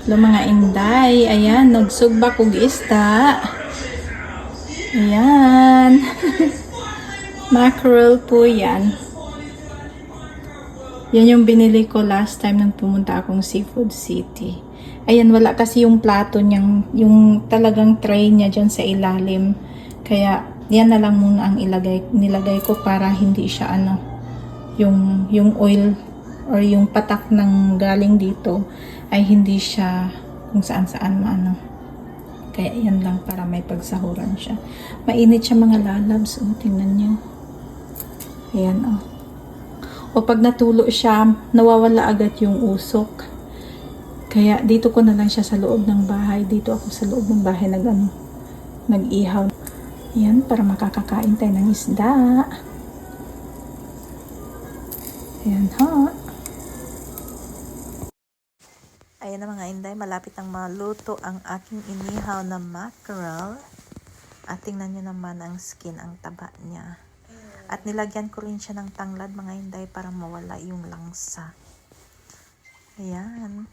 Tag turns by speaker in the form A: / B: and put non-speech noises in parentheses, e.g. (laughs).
A: Hello mga inday. Ayan, nagsugba kog isda. Ayan. (laughs) Mackerel po yan. Yan yung binili ko last time nung pumunta akong Seafood City. Ayan, wala kasi yung plato niyang, yung talagang tray niya dyan sa ilalim. Kaya, yan na lang muna ang ilagay, nilagay ko para hindi siya ano, yung, yung oil or yung patak ng galing dito ay hindi siya kung saan saan maano. Kaya yan lang para may pagsahuran siya. Mainit siya mga lalabs. O, tingnan niyo. Ayan, oh. O pag natulo siya, nawawala agad yung usok. Kaya dito ko na lang siya sa loob ng bahay. Dito ako sa loob ng bahay nag, ano, nag-ihaw. Yan, para makakakain tayo ng isda. Ayan, ha. Ayan na mga inday, malapit ang maluto ang aking inihaw na mackerel. At tingnan nyo naman ang skin, ang taba niya. At nilagyan ko rin siya ng tanglad mga inday para mawala yung langsa. Ayan.